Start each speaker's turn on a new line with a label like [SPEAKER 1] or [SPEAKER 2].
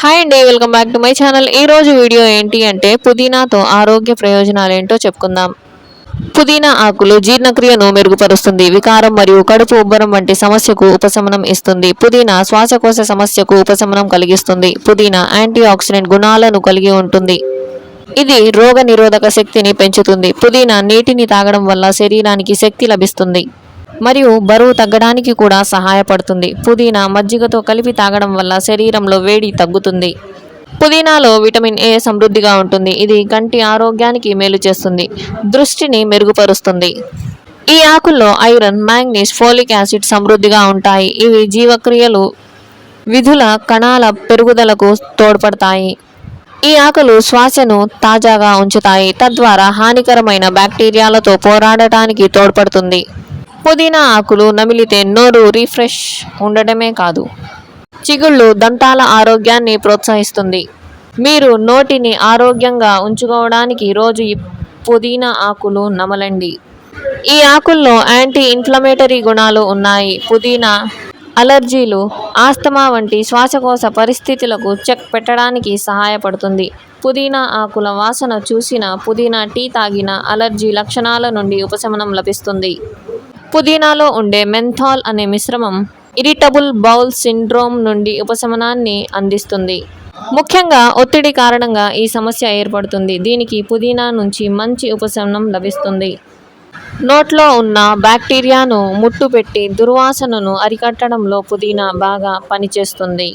[SPEAKER 1] Hi అండి welcome back to my channel ఈ రోజు వీడియో ఏంటి అంటే పుదీనాతో ఆరోగ్య ప్రయోజనాలు ఏంటో చెప్పుకుందాం. పుదీనా ఆకులు జీర్ణక్రియను మెరుగుపరుస్తుంది వికారం మరియు కడుపు ఉబ్బరం వంటి సమస్యకు ఉపశమనం ఇస్తుంది. పుదీనా శ్వాసకోశ సమస్యకు ఉపశమనం కలిగిస్తుంది. పుదీనా యాంటీ ఆక్సిడెంట్ గుణాలను కలిగి ఉంటుంది. ఇది రోగ నిరోధక శక్తిని పెంచుతుంది. పుదీనా నీటిని తాగడం వల్ల శరీరానికి శక్తి లభిస్తుంది. మరియు బరువు తగ్గడానికి కూడా సహాయపడుతుంది. పుదీనా మజ్జిగతో కలిపి తాగడం వల్ల శరీరంలో వేడి తగ్గుతుంది. పుదీనాలో విటమిన్ ఏ సమృద్ధిగా ఉంటుంది. ఇది కంటి ఆరోగ్యానికి మేలు చేస్తుంది. దృష్టిని మెరుగుపరుస్తుంది. ఈ ఆకుల్లో ఐరన్ మ్యాంగ్నీస్ ఫోలిక్ యాసిడ్ సమృద్ధిగా ఉంటాయి. ఇవి జీవక్రియలు విధుల కణాల పెరుగుదలకు తోడ్పడతాయి. ఈ ఆకులు శ్వాసను తాజాగా ఉంచుతాయి. తద్వారా హానికరమైన బ్యాక్టీరియాలతో పోరాడటానికి తోడ్పడుతుంది. పుదీనా ఆకులు నమిలితే నోరు రిఫ్రెష్ ఉండడమే కాదు. చిగుళ్ళు దంతాల ఆరోగ్యాన్ని ప్రోత్సహిస్తుంది. మీరు నోటిని ఆరోగ్యంగా ఉంచుకోవడానికి రోజు ఈ పుదీనా ఆకులు నమలండి. ఈ ఆకుల్లో యాంటీ ఇన్ఫ్లమేటరీ గుణాలు ఉన్నాయి. పుదీనా అలర్జీలు ఆస్తమా వంటి శ్వాసకోశ పరిస్థితులకు చెక్ పెట్టడానికి సహాయపడుతుంది. పుదీనా ఆకుల వాసన చూసిన పుదీనా టీ తాగిన అలర్జీ లక్షణాల నుండి ఉపశమనం లభిస్తుంది. పుదీనాలో ఉండే మెంథాల్ అనే మిశ్రమం ఇరిటబుల్ బౌల్ సిండ్రోమ్ నుండి ఉపశమనాన్ని అందిస్తుంది. ముఖ్యంగా ఒత్తిడి కారణంగా ఈ సమస్య ఏర్పడుతుంది. దీనికి పుదీనా నుంచి మంచి ఉపశమనం లభిస్తుంది. నోట్లో ఉన్న బ్యాక్టీరియాను ముట్టుపెట్టి దుర్వాసనను అరికట్టడంలో పుదీనా బాగా పనిచేస్తుంది.